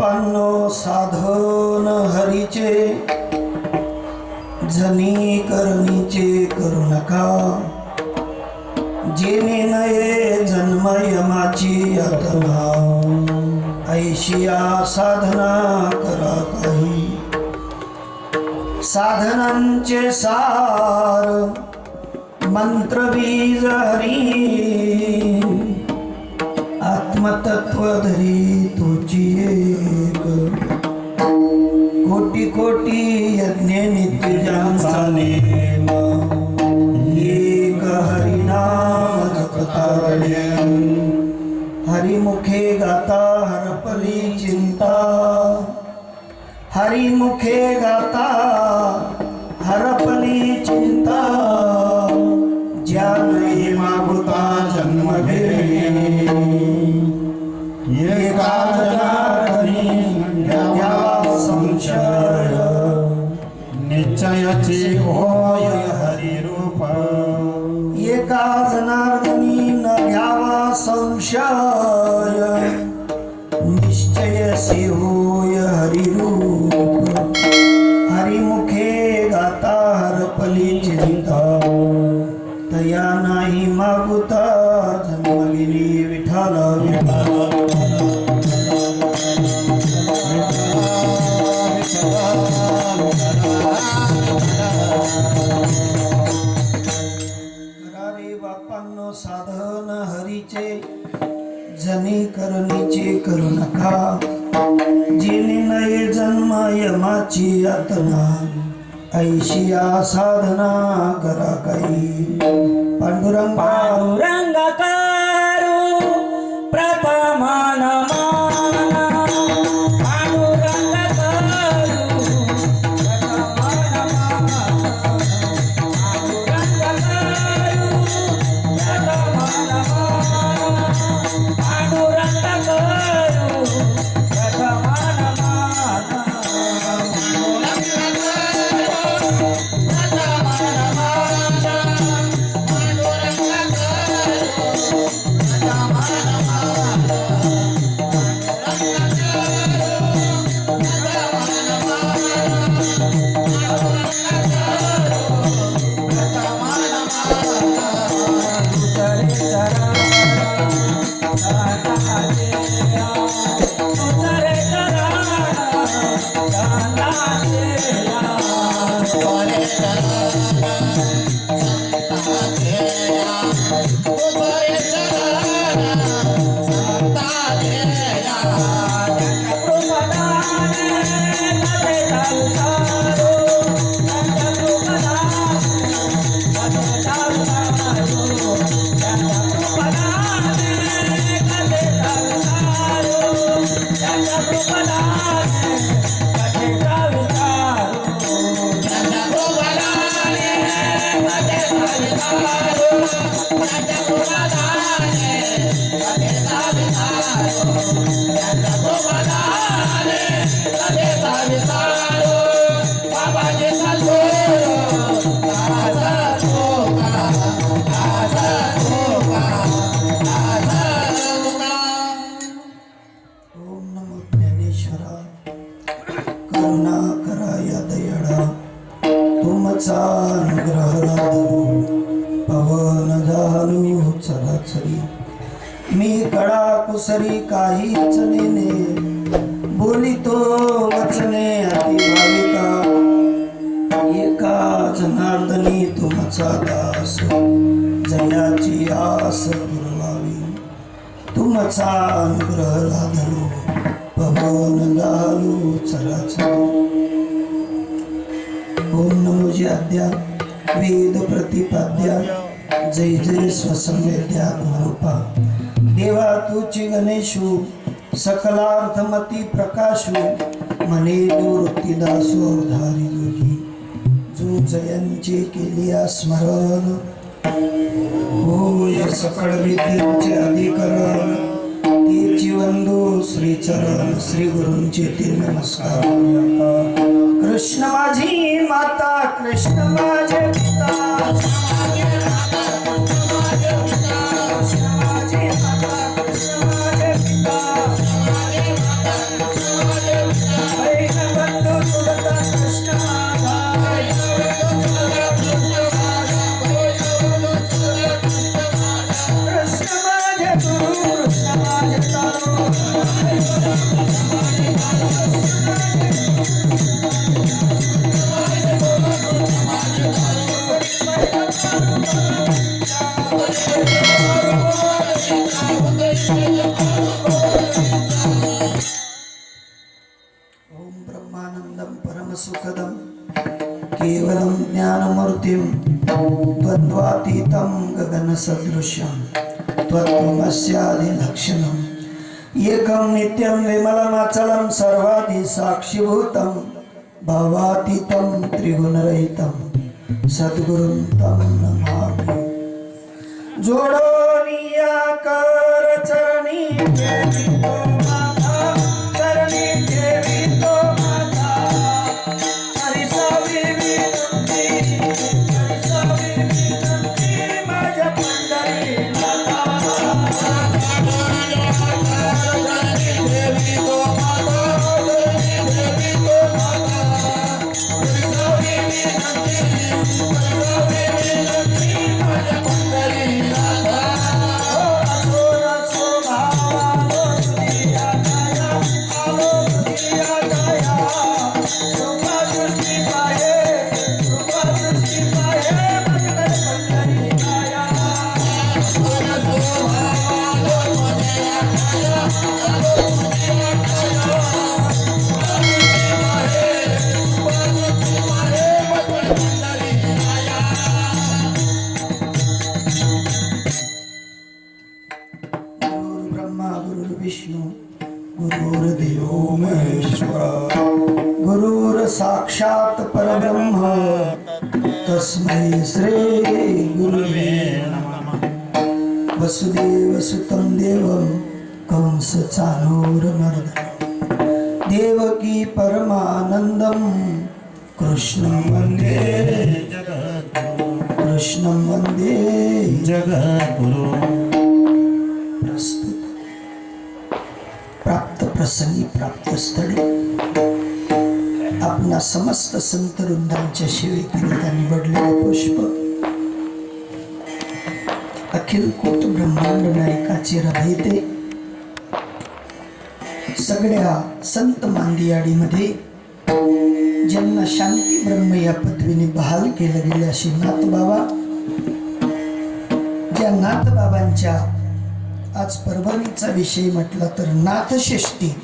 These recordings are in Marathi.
बापांनो साधन हरीचे जनी करणीचे करू नका जेने नये जन्म यमाची यातना ऐशिया साधना करा काही. साधनांचे सार मंत्र बीज हरी. आत्मतत्व धरी तुझी एक. कोटी कोटी यज्ञ नित्य ज्यांचा नेम एक हरिनाम हरिमुखे गाता हरपली चिंता. हरिमुखे गाता हरपली चिंता. जनी करणीचे करू नका. जिने नये जन्म यमाची यातना ऐशिया साधना करा काही. पांडुरंग पांडुरंग कडा कुसरी काही बोली तो वचने अति भाविका एका जनार्दनी तुमचा दास जयाची आस पुरवावी. तुमचा अनुग्रह लादलो पवन लालू चला ओम नमोजी आद्या वेद प्रतिपाद्या जय जय स्वसंवेद्या स्वसंवेद्यात्मरूपा देवा तुची गणेशू सकलार्थमती प्रकाशू मने निवृत्तीदासो धारी जोगी जो जयांचे केली स्मरण होय सकळ विद्येचे अधिकरण तेची वंदू श्री चरण श्री गुरूंचे ते नमस्कार. कृष्ण माझी माता कृष्ण माता कृष्ण माझे पिता இருந்தார் एकं नित्यं विमलमचलं सर्वादि साक्षीभूतम भवातीतम त्रिगुणरहितं सद्गुरुं तम नमामि। जोडोनिया कर चरणी असतो प्राप्त प्रसंगी प्राप्त स्थळी. आपणा समस्त संत वृंदांच्या सेवेकरिता निवडलेलं पुष्प. अखिल कोट ब्रह्मांड नायकाचे रभयते सगळ्या संत मांदियाडीमध्ये ज्यांना शांती ब्रह्म या पदवीने बहाल केलं गेले असे नाथबाबा ज्या नाथबाबांच्या आज परभणीचा विषय म्हटला तर नाथषष्ठी.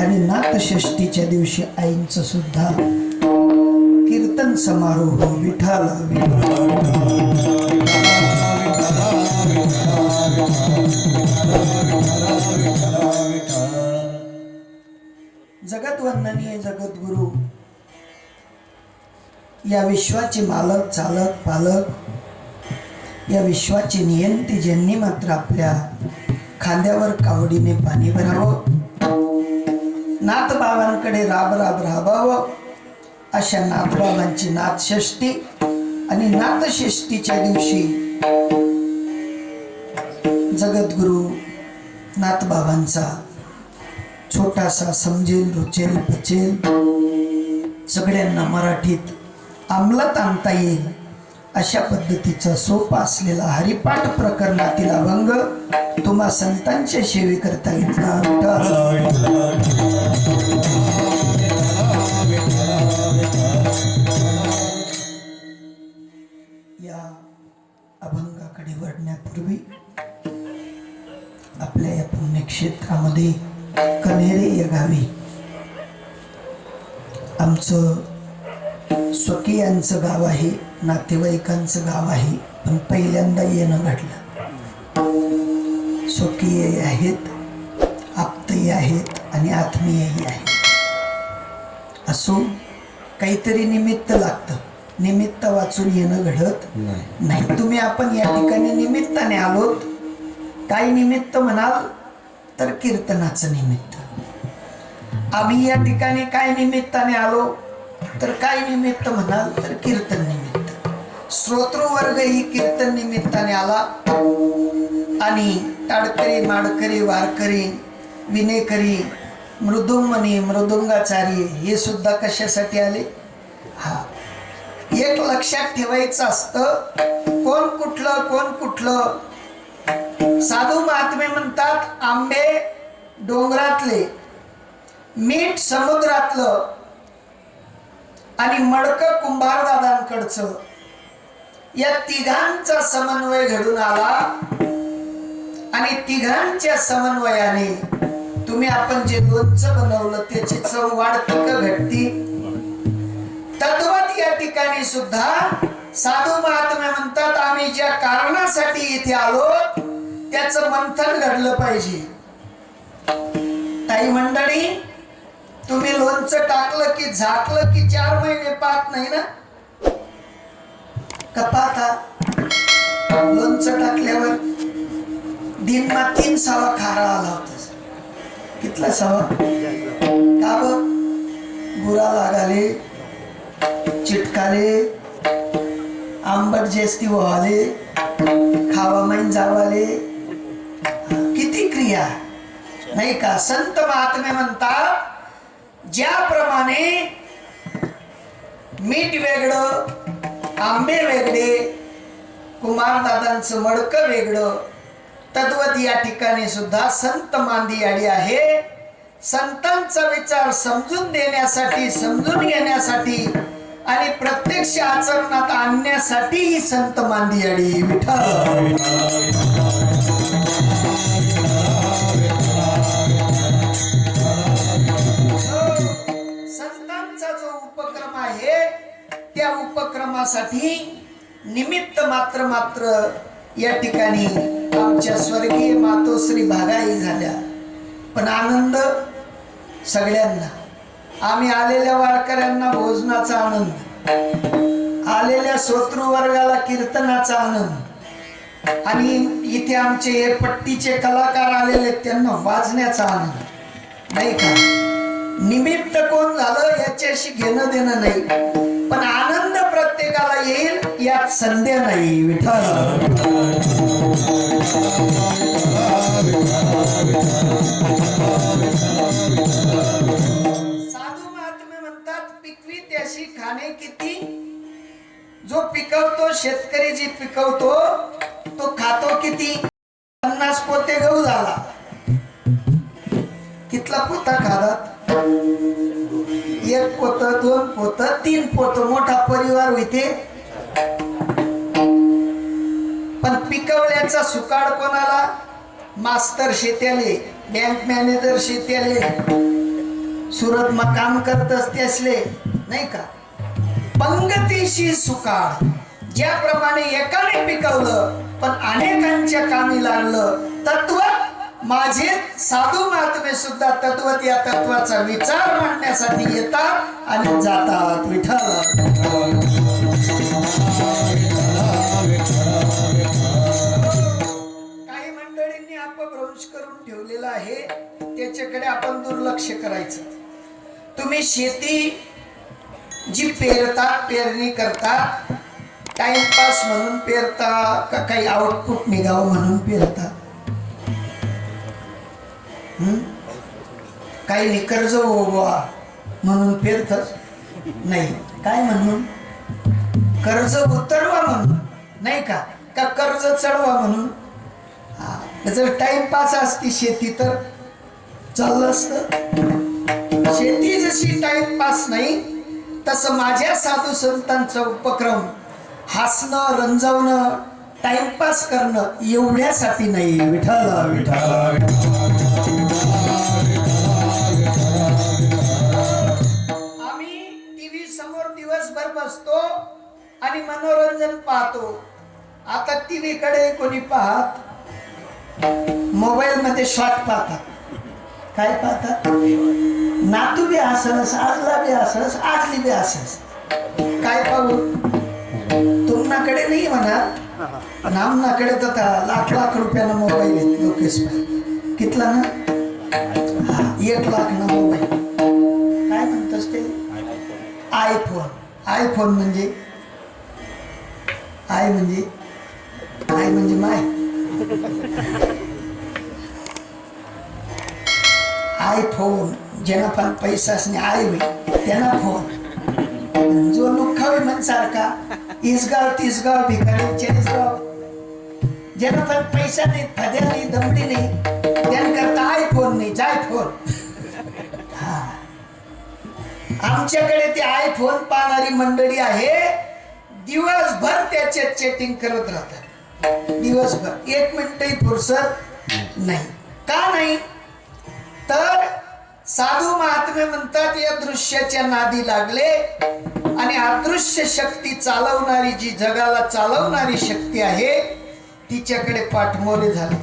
आणि नाथषष्ठीच्या दिवशी आईंचं सुद्धा कीर्तन समारोह विठाल जगत वंदनीय जगद्गुरु. या विश्वाचे मालक चालक पालक या विश्वाचे नियंते ज्यांनी मात्र आपल्या खांद्यावर कावडीने पाणी भरावं नाथबाबांकडे राब राब राबावं अशा नाथबाबांची नाथषष्ठी आणि नाथषष्ठीच्या दिवशी जगद्गुरु नाथबाबांचा छोटासा समजेल रुचेल पचेल सगळ्यांना मराठीत अंमलात आणता येईल. अशा पद्धतीचा सोपा असलेला हरिपाठ प्रकरणातील अभंग तुम्हा संतांच्या सेवे करता या अभंगाकडे वळण्यापूर्वी आपल्या या पुण्यक्षेत्रामध्ये कनेरे या गावी आमचं स्वकीयांचं गाव आहे नातेवाईकांचं गाव आहे पण पहिल्यांदा येणं घडलं. स्वकीय आहेत आप्तही आहेत आणि आत्मीयही आहेत. असो काहीतरी निमित्त लागतं. निमित्त वाचून येणं घडत नाही. तुम्ही आपण या ठिकाणी निमित्ताने आलोत. काय निमित्त म्हणाल? तर कीर्तनाचं निमित्त. आम्ही या ठिकाणी काय निमित्ताने आलो? तर काय निमित्त म्हणाल तर कीर्तन निमित्त. श्रोतृवर्ग ही कीर्तन निमित्ताने आला. आणि टाडकरी माडकरी वारकरी विनेकरी मृदुंगमणी मृदुंगाचारी हे सुद्धा कशासाठी आले? हा. एक लक्षात ठेवायचं असतं कोण कुठलं कोण कुठलं? साधू महात्मे म्हणतात आंबे डोंगरातले मीठ समुद्रातलं आणि मडक कुंभारदादांकडचं. या तिघांचा समन्वय घडून आला. आणि तिघांच्या समन्वयाने तुम्ही आपण जे लोणचं बनवलं त्याची चव वाढती घटती? तद्वत या ठिकाणी सुद्धा साधू महात्मे म्हणतात आम्ही ज्या कारणासाठी इथे आलो त्याच मंथन घडलं पाहिजे. ताई मंडळी तुम्ही लोणचं टाकलं की झाकलं की चार महिने पाहत नाही ना? का पाहता? लोणचं टाकल्यावर दिनमा तीन सवा खारा आला होता. कितला सवा? का बुरा? लागाले चिटकाले आंबट जेस्ती व्हाले खावा मैन जावाले. किती क्रिया. नाही का? संत महात्मे म्हणतात ज्याप्रमाणे मीठ वेगळं आंबे वेगळे कुमारदादांचं मडकं वेगळं तद्वत या ठिकाणी सुद्धा संत मांदी मांदियाडी आहे. संतांचा विचार समजून देण्यासाठी समजून घेण्यासाठी आणि प्रत्यक्ष आचरणात आणण्यासाठी ही संत मांदियाडी विठ्ठल. उपक्रमासाठी निमित्त मात्र मात्र या ठिकाणी आमच्या स्वर्गीय मातोश्री भागाई झाल्या. पण आनंद सगळ्यांना. आम्ही आलेल्या वारकऱ्यांना भोजनाचा आनंद. आलेल्या श्रोतृ वर्गाला कीर्तनाचा आनंद. आणि इथे आमचे हे पट्टीचे कलाकार आलेले त्यांना वाजण्याचा आनंद. नाही का? निमित्त कोण झालं याच्याशी घेणं देणं नाही. पण आनंद प्रत्येकाला येईल यात संदेह नाही विठ्ठल. साधू महात्मे म्हणतात पिकवी त्याशी खाणे किती? जो पिकवतो शेतकरी जी पिकवतो तो खातो किती? पन्नास पोते गहू झाला. कितला पोता खातात एक पोत पोत तीन पोत मोठा परिवार होते. पण पिकवल्याचा सुकाड कोणाला? मास्तर शेत्याले बँक मॅनेजर शेत्याले. सुरत मग काम करत असते असले नाही का? पंगतीशी सुकाळ ज्याप्रमाणे एकाने पिकवलं पण अनेकांच्या कामी लागलं तत्व माझे साधू महात्मे सुद्धा तत्वत या तत्वाचा विचार मांडण्यासाठी येतात आणि जातात विठ्ठल. काही मंडळींनी अपभ्रंश करून ठेवलेला आहे. त्याच्याकडे आपण दुर्लक्ष करायचं. तुम्ही शेती जी पेरतात पेरणी करतात टाइमपास म्हणून पेरता का काही आउटपुट निघावं म्हणून पेरता? काही नाही कर्ज हो म्हणून फिरतच नाही. काय म्हणून? कर्ज उतरवा म्हणून. नाही का? का कर्ज चढवा म्हणून? हा जर टाइमपास असती शेती तर चाललं असतं. शेती जशी टाइमपास नाही तसं माझ्या साधू संतांचा उपक्रम हसणं रंजवणं टाइमपास करणं एवढ्यासाठी नाही. विठाला विठाला विठाला आणि मनोरंजन पाहतो. आता टीव्ही कडे कोणी पाहत मोबाईल मध्ये शॉर्ट पाहतात. काय पाहतात? नातू बी असस आजला बी असस आजली बी असस. काय पाहू? तुम्हाकडे नाही म्हणा. पण आमनाकडे तर लाख लाख रुपयानं मोबाईल आहेत लोकेश कितला ना? एक लाख ना मोबाईल. काय म्हणतोस ते? आयफोन. आयफोन म्हणजे? आय म्हणजे आय म्हणजे माय. आयफोन ज्यांना पण पैसाच नाही आय होई त्यांना फोन. जो खावे म्हण सारखा इसगाव तिसगाव भिकारी चाळीसगाव. ज्यांना पण पैसा नाही फद्या नाही दमडी नाही त्यांकरता आय फोन नाही जाय फोन. हा. आमच्याकडे ते आयफोन पाहणारी मंडळी आहे दिवसभर त्याच्यात चॅटिंग करत राहतात. दिवसभर. एक मिनिटही फुरसत नाही. का नाही? तर साधू महात्मे म्हणतात या दृश्याच्या नादी लागले आणि अदृश्य शक्ती चालवणारी जी जगाला चालवणारी शक्ती आहे तिच्याकडे पाठमोरे झाले.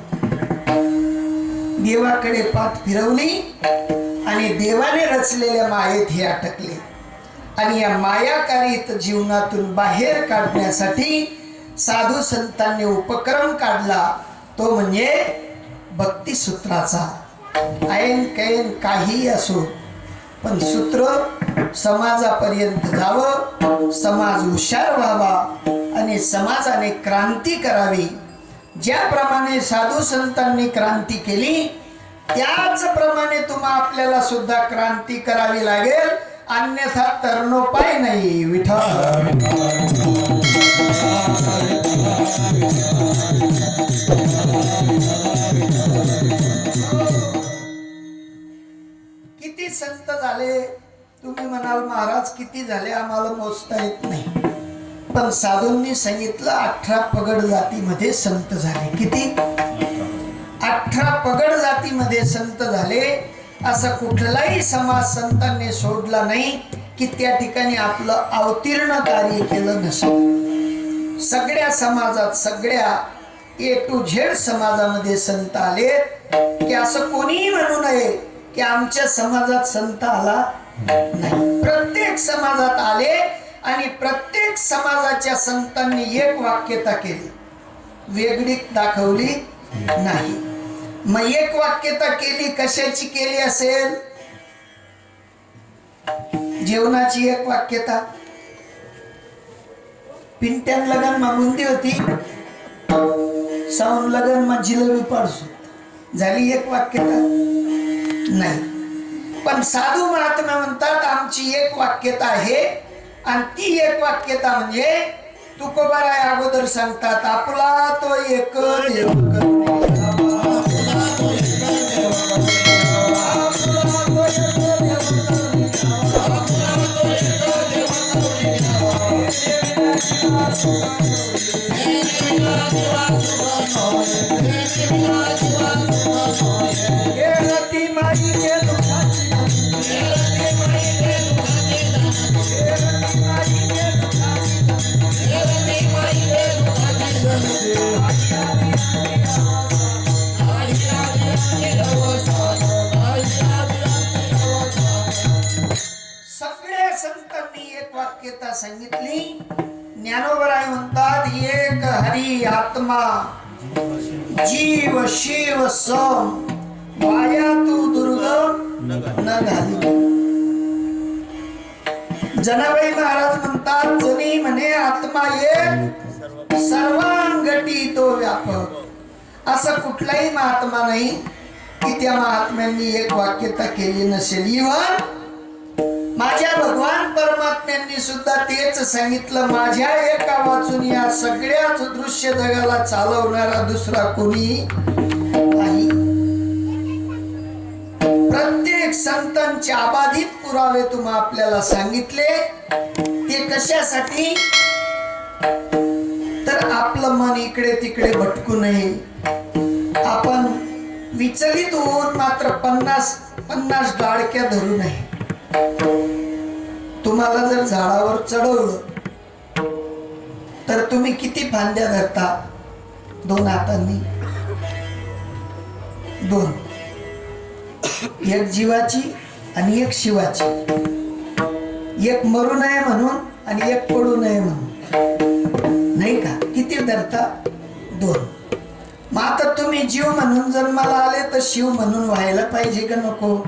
देवाकडे पाठ फिरवली आणि देवाने रचलेल्या मायेत हे अटकले. आणि या मायाकारित जीवनातून बाहेर काढण्यासाठी साधू संतांनी उपक्रम काढला. तो म्हणजे भक्तिसूत्राचा. ऐन कैन काही असो पण सूत्र समाजापर्यंत जावं समाज हुशार व्हावा आणि समाजाने क्रांती करावी. ज्याप्रमाणे साधू संतांनी क्रांती केली त्याचप्रमाणे तुम्हा आपल्याला सुद्धा क्रांती करावी लागेल. अन्यथा तरणोपाय नाही विठा. किती संत झाले? तुम्ही म्हणाल महाराज किती झाले? आम्हाला मोजता येत नाही. पण साधूंनी सांगितलं अठरा पगड जातीमध्ये संत झाले. किती? अठरा पगड जातीमध्ये संत झाले असा कुठलाही समाज संतांनी सोडला नाही की त्या ठिकाणी आपलं अवतीर्ण कार्य केलं नसेल. सगळ्या समाजात सगळ्या ए टू झेड समाजामध्ये संत आले की असं कोणीही म्हणू नये की आमच्या समाजात संत आला नाही. प्रत्येक समाजात आले आणि प्रत्येक समाजाच्या संतांनी एक वाक्यता केली. वेगळी दाखवली नाही. मग एक वाक्यता केली कशाची केली असेल? जेवणाची एक वाक्यता. पिंट्यान लगन मा बुंदी होती साऊन लगन मा जिलेबी पाडसो. झाली एक वाक्यता. नाही. पण साधू महात्मा म्हणतात आमची एक वाक्यता आहे आणि ती एक वाक्यता म्हणजे तुकोबाराय अगोदर सांगतात आपला तो एक देव Thank you. जीव शिव सम माया तू दुर्गम न घाली जनाबाई महाराज म्हणतात जनी म्हणे आत्मा एक सर्वांगटी तो व्यापक. असं कुठलाही महात्मा नाही की त्या महात्म्यांनी एक वाक्यता केली नसेल. इव्हन माझ्या भगवान परमात्म्यांनी सुद्धा तेच सांगितलं माझ्या एका वाचून या सगळ्याच दृश्य जगाला चालवणारा दुसरा कोणी नाही. प्रत्येक संतांचे अबाधित पुरावे तुम्हा आपल्याला सांगितले. ते कशासाठी? तर आपलं मन इकडे तिकडे भटकू नये. आपण विचलित होऊन मात्र पन्नास पन्नास डाळक्या धरू नये. तुम्हाला जर झाडावर चढवलं तर तुम्ही किती फांद्या धरता? दोन हातांनी. दोन. एक जीवाची आणि एक शिवाची. एक मरू नये म्हणून आणि एक पडू नये म्हणून. नाही का? किती धरता? दोन. मग आता तुम्ही जीव म्हणून जन्माला आले तर शिव म्हणून व्हायला पाहिजे का नको?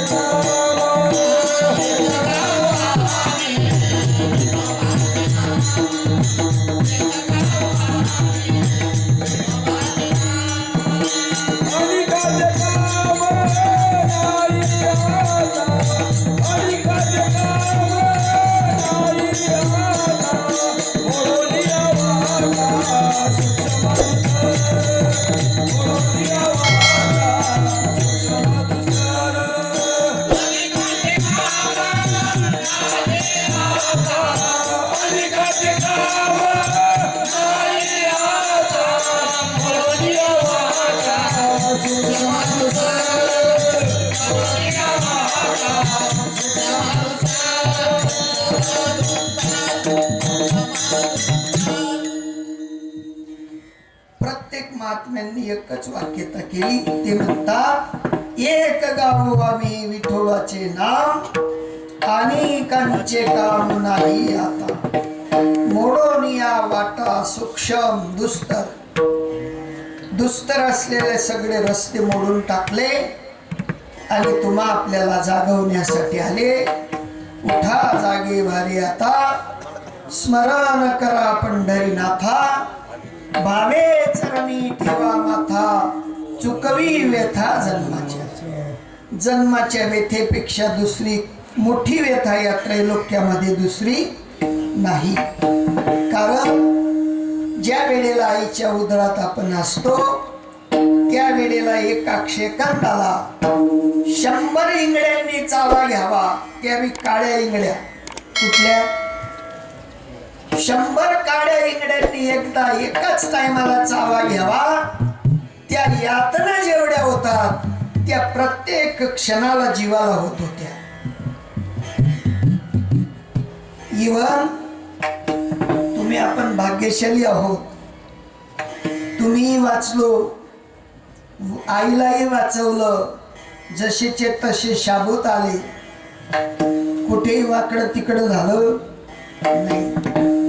प्रत्येक महात्म्यांनी एकच वाक्यता केली. ते म्हणतात एक गाव आम्ही विठोबाचे नाम आणि कांचे काम नाही आता. मोडोनिया वाटा सूक्ष्म दुस्तर. दुस्तर असलेले सगळे रस्ते मोडून टाकले आणि तुम्हा आपल्याला जागवण्यासाठी आले. उठा जागे भारी आता. स्मरण करा पंढरीनाथा. भावे चरणी ठेवा माथा चुकवी व्यथा जन्माच्या. जन्माच्या व्यथेपेक्षा दुसरी मोठी व्यथा या त्रैलोक्यामध्ये दुसरी नाही. कारण ज्या वेळेला आईच्या उदरात आपण असतो त्या वेळेला एका क्षेकांताला शंभर इंगड्यांनी चावा घ्यावा. त्यावेळी काळ्या इंगड्या कुठल्या? शंभर काड्या इंगड्यांनी एकदा एकाच टायमाला चावा घ्यावा. त्या यातना जेवढ्या होतात त्या प्रत्येक क्षणाला जीवाला होत होत्या. इवन तुम्ही आपण भाग्यशाली आहोत. तुम्ही वाचलो आईलाही वाचवलं जसेचे तसे शाबूत आले. कुठेही वाकडं तिकडं झालं नाही.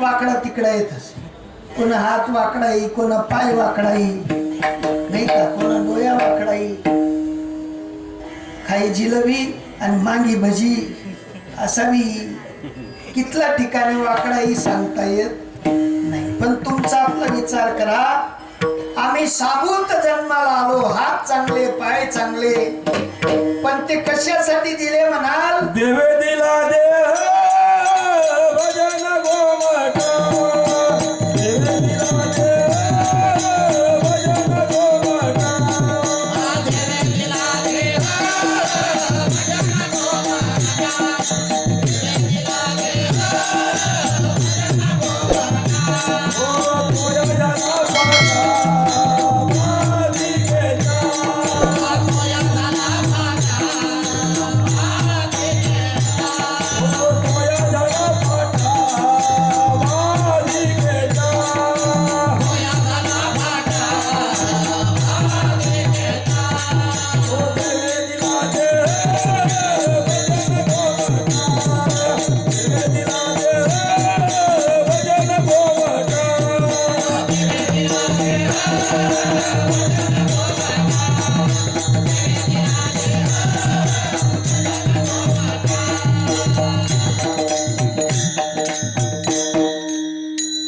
वाकडा तिकडा येत असे. कोणा हात वाकडा येई कोणा पाय वाकडा येई नाही का? कोणा डोया वाकडा येई खाई जिलबी आणि मांगी भजी असावी. कितला ठिकाणी वाकडाही सांगता येत नाही. पण तुमचा आपला विचार करा. आम्ही साबूत जन्माला आलो. हात चांगले पाय चांगले. पण ते कशासाठी दिले म्हणाल? देवे दिला देव. Oh.